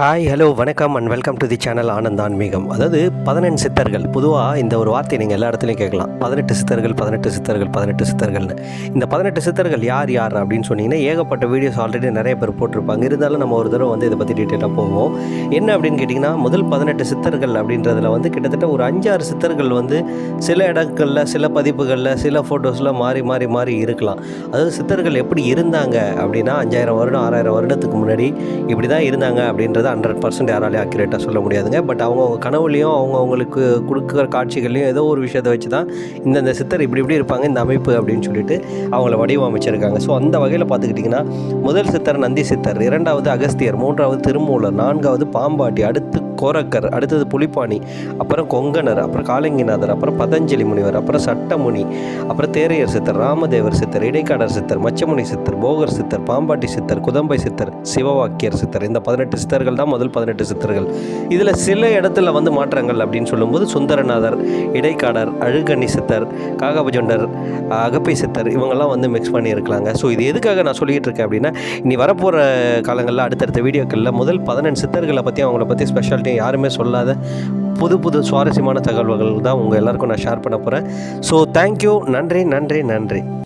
Hi hello வணக்கம் and welcome to the channel Anand ஆன்மீகம். அதாவது பதினெண்டு சித்தர்கள். பொதுவாக இந்த ஒரு வார்த்தையை நீங்கள் எல்லா இடத்துலையும் கேட்கலாம். பதினெட்டு சித்தர்கள் பதினெட்டு சித்தர்கள் பதினெட்டு சித்தர்கள்னு. இந்த பதினெட்டு சித்தர்கள் யார் யார் அப்படின்னு சொன்னீங்கன்னா ஏகப்பட்ட வீடியோஸ் ஆல்ரெடி நிறைய பேர் போட்டிருப்பாங்க. இருந்தாலும் நம்ம ஒரு தடவை வந்து இதை பற்றி டீட்டெயிலாக போவோம். என்ன அப்படின்னு கேட்டிங்கன்னா முதல் பதினெட்டு சித்தர்கள் அப்படின்றதுல வந்து கிட்டத்தட்ட ஒரு அஞ்சாறு சித்தர்கள் வந்து சில இடங்களில் சில பதிப்புகளில் சில ஃபோட்டோஸில் மாறி மாறி மாறி இருக்கலாம். அதாவது சித்தர்கள் எப்படி இருந்தாங்க அப்படின்னா அஞ்சாயிரம் வருடம் ஆறாயிரம் வருடத்துக்கு முன்னாடி இப்படி தான் இருந்தாங்க அப்படின்றத ஹண்ட்ரட் பர்சன்ட் யாராலையும் அக்யூரேட்டாக சொல்ல முடியாதுங்க. பட் அவங்க அவங்க கனவுலையும் அவங்க அவங்களுக்கு கொடுக்குற காட்சிகள்லையும் ஏதோ ஒரு விஷயத்தை வச்சு தான் இந்தந்த சித்தர் இப்படி இப்படி இருப்பாங்க இந்த அமைப்பு அப்படின்னு சொல்லிட்டு அவங்கள வடிவமைச்சிருக்காங்க. ஸோ அந்த வகையில் பார்த்துக்கிட்டிங்கன்னா முதல் சித்தர் நந்தி சித்தர் இரண்டாவது அகஸ்தியர் மூன்றாவது திருமூலர் நான்காவது பாம்பாட்டி அடுத்து கோரக்கர் அடுத்தது புலிப்பாணி அப்புறம் கொங்கணர் அப்புறம் காலங்கிநாதர் அப்புறம் பதஞ்சலி முனிவர் அப்புறம் சட்டமுனி அப்புறம் தேரையர் சித்தர் ராமதேவர் சித்தர் இடைக்காடர் சித்தர் மச்சமுனி சித்தர் போகர் சித்தர் பாம்பாட்டி சித்தர் குதம்பை சித்தர் சிவவாக்கியர் சித்தர் இந்த பதினெட்டு சித்தர்கள் தான் முதல் பதினெட்டு சித்தர்கள். இதில் சில இடத்துல வந்து மாற்றங்கள் அப்படின்னு சொல்லும்போது சுந்தரநாதர் இடைக்காடர் அழுகணி சித்தர் காகபஜொண்டர் அகப்பை சித்தர் இவங்கெல்லாம் வந்து மிக்ஸ் பண்ணியிருக்கலாங்க. ஸோ இது எதுக்காக நான் சொல்லிகிட்டு இருக்கேன் அப்படின்னா இனி வரப்போகிற காலங்களில் அடுத்தடுத்த வீடியோக்களில் முதல் பதினெண்டு சித்தர்களை பற்றி அவங்கள பற்றி ஸ்பெஷாலிட்டி யாருமே சொல்லாத புது புது சுவாரஸ்யமான தகவல்கள் தான் உங்கள் எல்லாருக்கும் நான் ஷேர் பண்ண போகிறேன் ஸோ தேங்க்யூ நன்றி நன்றி நன்றி.